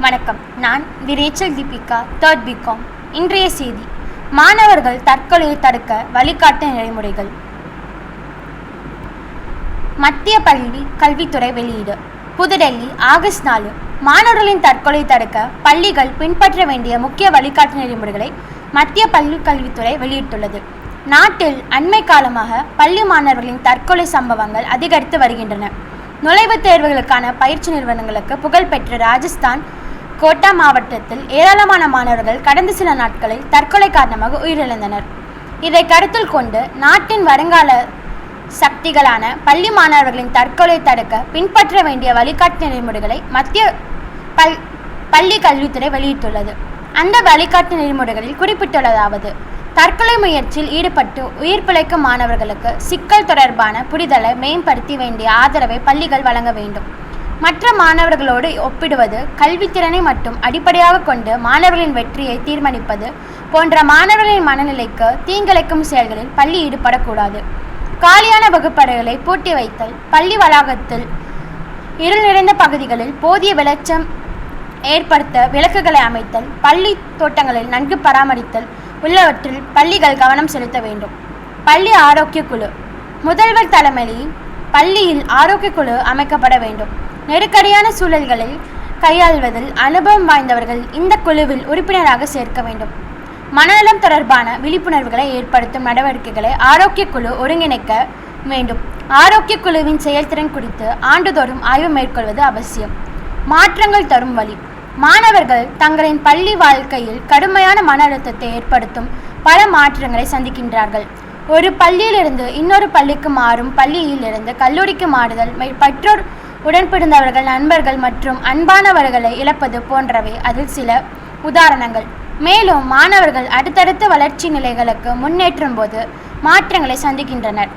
வணக்கம். நான் விரேச்சல் Deepika third BCom இன்றைய செய்தி. மாணவர்கள் தற்கொலையை தடுக்க வழிகாட்டு நெறிமுறைகள். மத்திய பள்ளி கல்வித்துறை வெளியீடு. புதுடெல்லி ஆகஸ்ட் நாலு. மாணவர்களின் தற்கொலை தடுக்க பள்ளிகள் பின்பற்ற வேண்டிய முக்கிய வழிகாட்டு நெறிமுறைகளை மத்திய பள்ளி கல்வித்துறை வெளியிட்டுள்ளது. நாட்டில் அண்மை காலமாக பள்ளி மாணவர்களின் தற்கொலை சம்பவங்கள் அதிகரித்து வருகின்றன. நுழைவுத் தேர்வுகளுக்கான பயிற்சி நிறுவனங்களுக்கு புகழ்பெற்ற ராஜஸ்தான் கோட்டா மாவட்டத்தில் ஏராளமான மாணவர்கள் கடந்த சில நாட்களில் தற்கொலை காரணமாக உயிரிழந்தனர். இதை கருத்தில் கொண்டு நாட்டின் வருங்கால சக்திகளான பள்ளி மாணவர்களின் தற்கொலை தடுக்க பின்பற்ற வேண்டிய வழிகாட்டு நெறிமுறைகளை மத்திய பல் பள்ளி கல்வித்துறை வெளியிட்டுள்ளது. அந்த வழிகாட்டு நெறிமுறைகளில் குறிப்பிட்டுள்ளதாவது தற்கொலை முயற்சியில் ஈடுபட்டு உயிர் பிழைக்கும் மாணவர்களுக்கு சிக்கல் தொடர்பான புரிதலை மேம்படுத்தி வேண்டிய ஆதரவை பள்ளிகள் வழங்க வேண்டும். மற்ற மாணவர்களோடு ஒப்பிடுவது கல்வித்திறனை மட்டும் அடிப்படையாக கொண்டு மாணவர்களின் வெற்றியை தீர்மானிப்பது போன்ற மாணவர்களின் மனநிலைக்கு தீங்கிழைக்கும் செயல்களில் பள்ளி ஈடுபடக்கூடாது. காலியான வகுப்பறைகளை பூட்டி வைத்தல் பள்ளி வளாகத்தில் இருள் நிறைந்த பகுதிகளில் போதிய வெளிச்சம் ஏற்படுத்த விளக்குகளை அமைத்தல் பள்ளி தோட்டங்களில் நன்கு பராமரித்தல் உள்ளவற்றில் பள்ளிகள் கவனம் செலுத்த வேண்டும். பள்ளி ஆரோக்கிய குழு. முதல்வர் தலைமையில் பள்ளியில் ஆரோக்கிய குழு அமைக்கப்பட வேண்டும். நெருக்கடியான சூழல்களில் கையாள்வதில் அனுபவம் வாய்ந்தவர்கள் இந்த குழுவில் உறுப்பினராக சேர்க்க வேண்டும். மனநலம் தொடர்பான விழிப்புணர்வுகளை ஏற்படுத்தும் நடவடிக்கைகளை ஆரோக்கிய குழு ஒருங்கிணைக்க வேண்டும். ஆரோக்கிய குழுவின் செயல்திறன் குறித்து ஆண்டுதோறும் ஆய்வு மேற்கொள்வது அவசியம். மாற்றங்கள் தரும் வழி. மாணவர்கள் தங்களின் பள்ளி வாழ்க்கையில் கடுமையான மன அழுத்தத்தை ஏற்படுத்தும் பல மாற்றங்களை சந்திக்கின்றார்கள். ஒரு பள்ளியிலிருந்து இன்னொரு பள்ளிக்கு மாறும் பள்ளியிலிருந்து கல்லூரிக்கு மாறுதல் பெற்றோர் உடன்பிறந்தவர்கள் நண்பர்கள் மற்றும் அன்பானவர்களை இழப்பது போன்றவை அதில் சில உதாரணங்கள். மேலும் மாணவர்கள் அடுத்தடுத்த வளர்ச்சி நிலைகளுக்கு முன்னேற்றும் போது மாற்றங்களை சந்திக்கின்றனர்.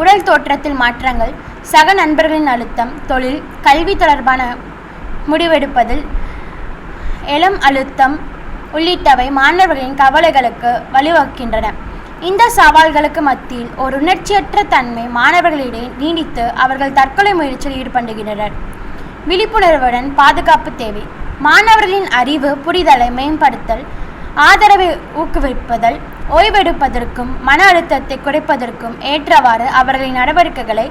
உடல் தோற்றத்தில் மாற்றங்கள் சக நண்பர்களின் அழுத்தம் தொழில் கல்வி தொடர்பான முடிவெடுப்பதில் இளம் அழுத்தம் உள்ளிட்டவை மாணவர்களின் கவலைகளுக்கு வழிவகுக்கின்றன. இந்த சவால்களுக்கு மத்தியில் ஒரு உணர்ச்சியற்ற தன்மை மாணவர்களிடையே நீடித்து அவர்கள் தற்கொலை முயற்சியில் ஈடுபடுகின்றனர். விழிப்புணர்வுடன் பாதுகாப்பு தேவை. மாணவர்களின் அறிவு புரிதலை மேம்படுத்தல் ஆதரவை ஊக்குவிப்பதல் ஓய்வெடுப்பதற்கும் மன அழுத்தத்தை குறைப்பதற்கும் ஏற்றவாறு அவர்களின் நடவடிக்கைகளை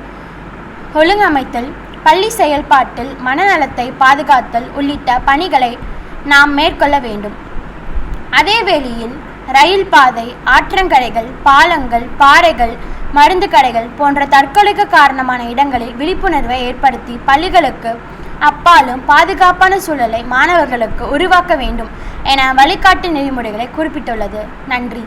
ஒழுங்கமைத்தல் பள்ளி செயல்பாட்டில் மனநலத்தை பாதுகாத்தல் உள்ளிட்ட பணிகளை நாம் மேற்கொள்ள வேண்டும். அதே வேளையில் ரயில் பாதை ஆற்றங்கரைகள் பாலங்கள் பாறைகள் மருந்து கடைகள் போன்ற தற்கொலைக்கு காரணமான இடங்களில் விழிப்புணர்வை ஏற்படுத்தி பள்ளிகளுக்கு அப்பாலும் பாதுகாப்பான சூழலை மாணவர்களுக்கு உருவாக்க வேண்டும் என வழிகாட்டு நெறிமுறைகளை குறிப்பிட்டுள்ளது. நன்றி.